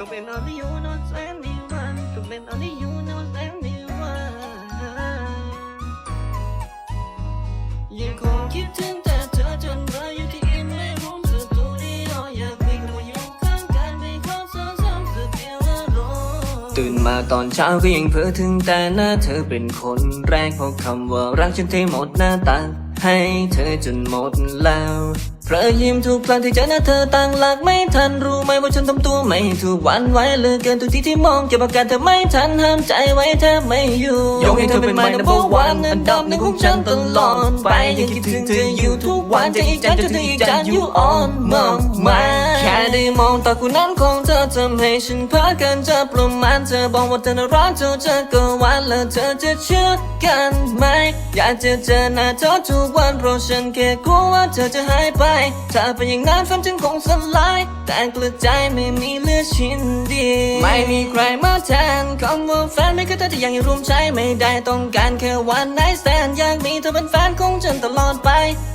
ต้องเป็น only you not anyone ต้องเป็น only you not anyone ยังคงคิดถึงแต่เธอจนมาอยู่ที่อินไม่รู้สึกตัวดีโออยากวิ่งมาอยู่ข้างกันไม่ขอซ้ำๆสึกเดียวอารมณ์ตื่นมาตอนเช้าก็ยังเพ้อถึงแต่หน้าเธอเป็นคนแรกเพราะคำว่ารักฉันเทหมดหน้าตาให้เธอจนหมดแล้ว เพราะยิ้มทุกครั้งที่เจอหน้าเธอตั้งหลักไม่ทันรู้ไหมว่าฉันทำตัวไม่ถูกหวันไหวเหลือเกินทุกทีที่มองเก็บอาการเธอไม่ทันห้ามใจไว้แทบไม่อยู่ยกให้เธอเป็น my number one อันดับหนึ่งของฉันตลอดไปยังคิดถึงเธออยู่ทุกวันจะอีกจานจะเธออีกจาน you on my mind แค่ได้มองตาคุณนั้นของเธอทำให้ฉันเพ้อเกินจะประมาณเธอบอกว่าเธอน่ารักเธอจะก็วันแล้วเธอจะเชื่อกันไหมอยากจะเจอหน้าเธอทุกวันเพราะฉันแค่กลัวว่าเธอจะหายไปถ้าเป็นอย่างนั้นฝันฉันคงสลาย แต่กระจายไม่มีเหลือชิ้นเดียวไม่มีใครมาแทนคำว่าแฟนไม่เคยเธอที่ยังอยู่รวมใช้ไม่ได้ต้องการแค่วันไหนแสนอยากมีเธอเป็นแฟนของฉันตลอดไป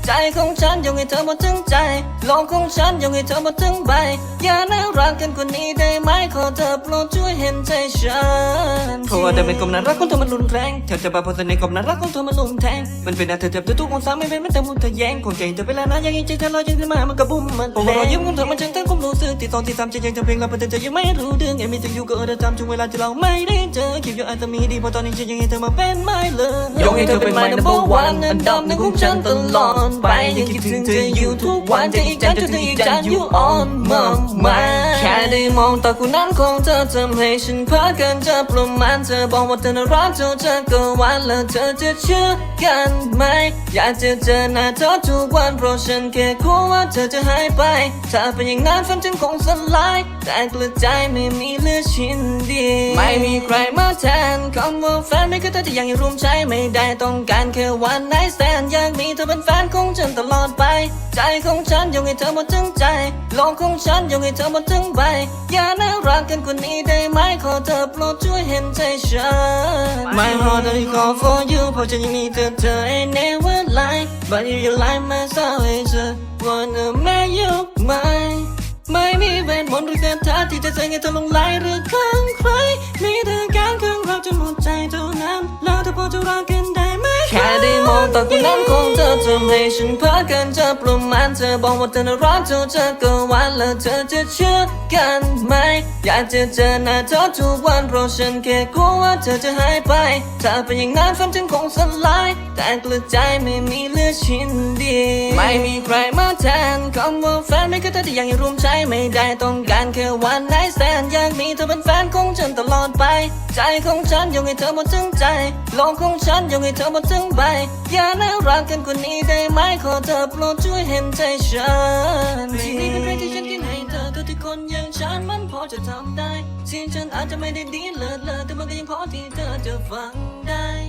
ใจของฉันยกให้เธอหมดทั้งใจโลกของฉันยกให้เธอหมดทั้งใบ อย่าน่ารักกันกว่านี้ได้ไหมขอเธอโปรดช่วยเห็นใจฉันเพราะว่าแต่เป็นความน่ารักของเธอมันรุนแรงเธอจะบาพอเสน่ห์ความน่ารักของเธอมันลุมแทงมันเป็นอาเธอเจ็บทุกองศาไม่เป็นแม้แต่มุมเธอแย้งคงใจเธอไปแล้วนะยังยังใจเธอลอยยังขึ้นมามันกระบุ้มมันผมรอยยิ้มของเธอมันช่างทั้งความรู้สึกที่ตอนที่ทำใจยังจำเพลงแล้วประเด็นเธอยังไม่รู้เรื่องไอ้มีเธออยู่ก็เออทำช่วงเวลาที่เราไม่ได้เจอคิดอยู่อาจจะมีดีเพราะตอนนี้ฉันยังให้เธอมาเป็นไม่เลยยกให้เธอเป็น my number one อันดับหนึ่งของฉันตลอดไปยังคิดถึงเธออยู่ทุกวันจะอีกจานจะเธออีกจาน you on my mind แค่ได้มองตาคุณนั้นของเธอทำให้ฉันเพ้อเกินจะประมาณเธอบอกว่าเธอน่ารักเธอจะก็วันแล้วเธอจะเชื่อกันไหมอยากจะเจอหน้าเธอทุกวันเพราะฉันแค่กลัวว่าเธอจะหายไป ถ้าเป็นอย่างนั้นฝันฉันคงสลาย แต่กระจายไม่มีเหลือชิ้นดี ไม่มีใครมาแทนคำว่าแฟนไม่เคยเธอที่ยังอยู่รวมใช้ไม่ได้ต้องการแค่วันไหนแสนอยากมีเธอเป็นแฟนของฉันตลอดไป ใจของฉันยกให้เธอหมดทั้งใจโลกของฉันยกให้เธอหมดทั้งใบ อย่าน่ารักกันกว่านี้ได้ไหมขอเธอโปรดช่วยเห็นใจฉัน My heart only call for you เพราะฉันยังมีเธอเธอ I never lie but if you lie my soul I just wanna make you mine ไม่มีเวทมนต์หรือคาถาที่จะใส่ให้เธอลงไหลหรือข้างใคร มีแต่การข้างเราจนหมดใจเท่านั้น แล้วเธอพอจะรักกันได้ไหมแค่ได้มองตาคนนั้นของเธอทำให้ฉันเพ้อเกินจะประมาณเธอบอกว่าเธอน่ารักเธอจะก็วันแล้วเธอจะเชื่อกันไหม อยากจะเจอหน้าเธอทุกวันเพราะฉันแค่กลัวว่าเธอจะหายไป ถ้าเป็นอย่างนั้นฝันฉันคงสลาย แต่กระจายไม่มีเหลือชิ้นดี ไม่มีใครมาแทนคำว่าแฟนไม่เคยเธอที่ยังอยู่รวมใช้ไม่ได้ต้องการแค่วันไหนแสนอยากมีเธอเป็นแฟนของฉันตลอดไป ใจของฉันยกให้เธอหมดทั้งใจโลกของฉันยกให้เธอหมดทั้งใบ อย่าน่ารักกันกว่านี้ได้ไหมขอเธอโปรดช่วยเห็นใจฉันสิ่นี้เป็นเรื่องที่ฉัน คนอย่างฉันมันพอจะทำได้สิ่งฉันอาจจะไม่ได้ดีเลิศเลอแต่มันก็ยังพอที่เธอจะฟังได้